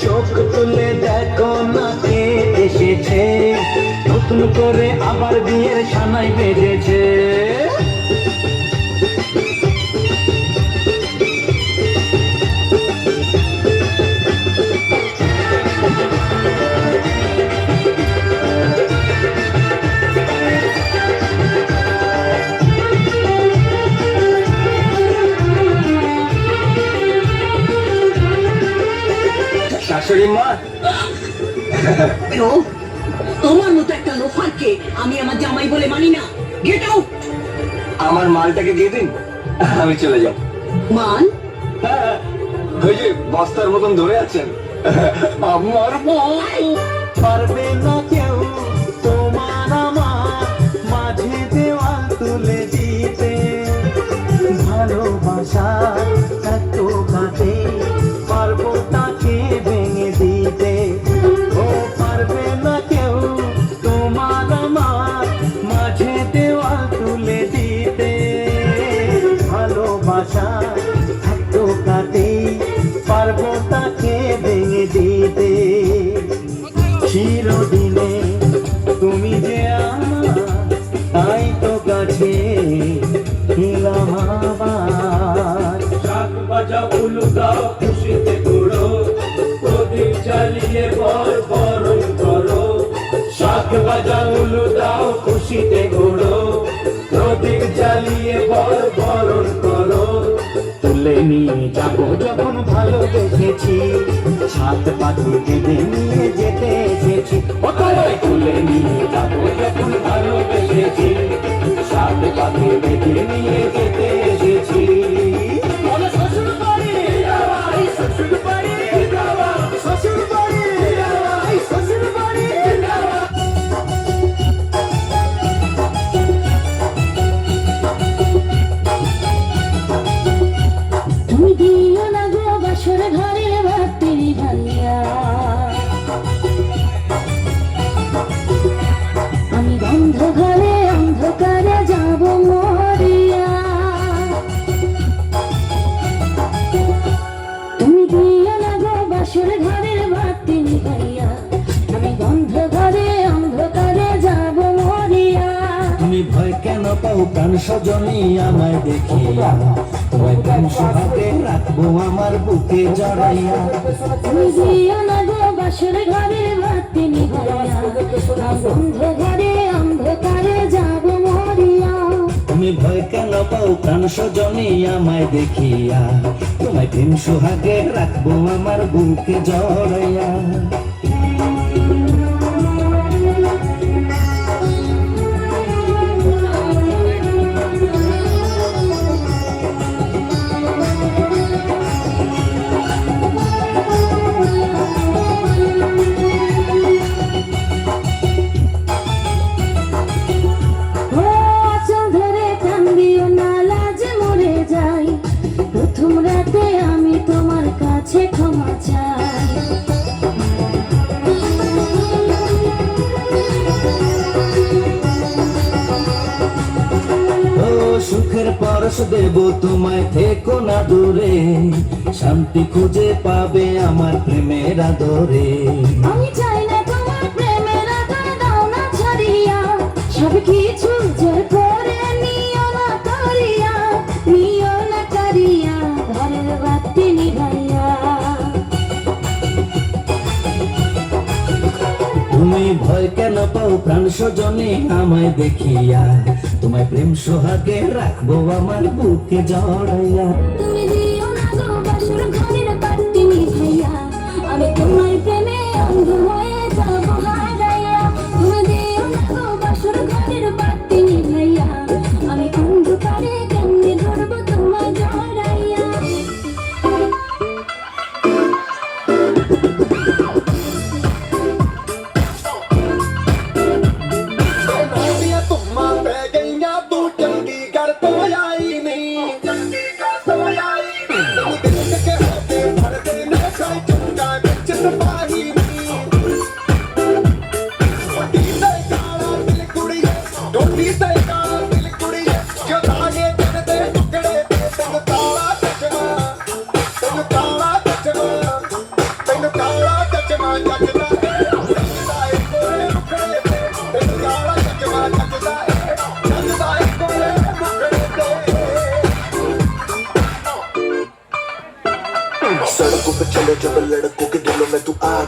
চোখ তুলে দেখো না এসেছে। নতুন করে আবার বিয়ের সানাই বেজেছে। মা তোমার মতো একটা লোফারকে আমি আমার জামাই বলে মানি না। গেট আউট আমার মালটাকে দিয়ে দিন আমি চলে যাব। মান? হ্যাঁ, ওই যে বস্তার মতন ধরে আছেন। আমার পারবে শাক বাজা উলু দাও, খুশিতে ঘুরো। প্রদীপ জ্বালিয়ে বর বরণ করো। শাক বাজা উলু খুশিতে ঘুরো। প্রদীপ জ্বালিয়ে বর বরণ করো। তুলে নিয়ে যাব যখন ভালোবেসেছি। সাত পাখি কেঁদে নিয়ে যেতে এসেছি। তোমায় তুলে নিয়ে যাব যখন ভালোবেসেছি। সাত পাখি কেঁদে নিয়ে যেতে প্রাণ সজনী আমায় দেখিয়া। তোমায় প্রাণ সোহাগে রাখব আমার বুকে জড়াইয়া। তুমি দিও না গো বাসর নিভাইয়া ঘরে অন্ধকারে যাব মরিয়া। তুমি ভয় কেন পাও প্রাণ আমায় দেখিয়া। তোমায় প্রেম সোহাগে রাখব আমার বুকে জড়াইয়া। পরশ দেব তোমায় থেকো না দূরে। শান্তি খুঁজে পাবে আমার প্রেমের আদরে। আমি চাই না তোমার প্রেমের আদর দাও না ছাড়িয়া। সব কিছু জোর করে নিও না করিয়া। নিও না করিয়া ঘরের বাতি নিভাইয়া। তুমি ভয় কেন পাও প্রাণ সজনী আমায় দেখিয়া? তোমায় প্রেম সোহাগে রাখব আমার বুকে জড়াইয়া।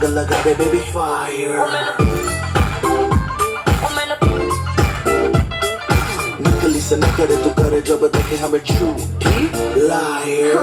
में तू आग लगा दे बेबी फायर नकली से न करे तू करे जब देखे हमें झूठी लायर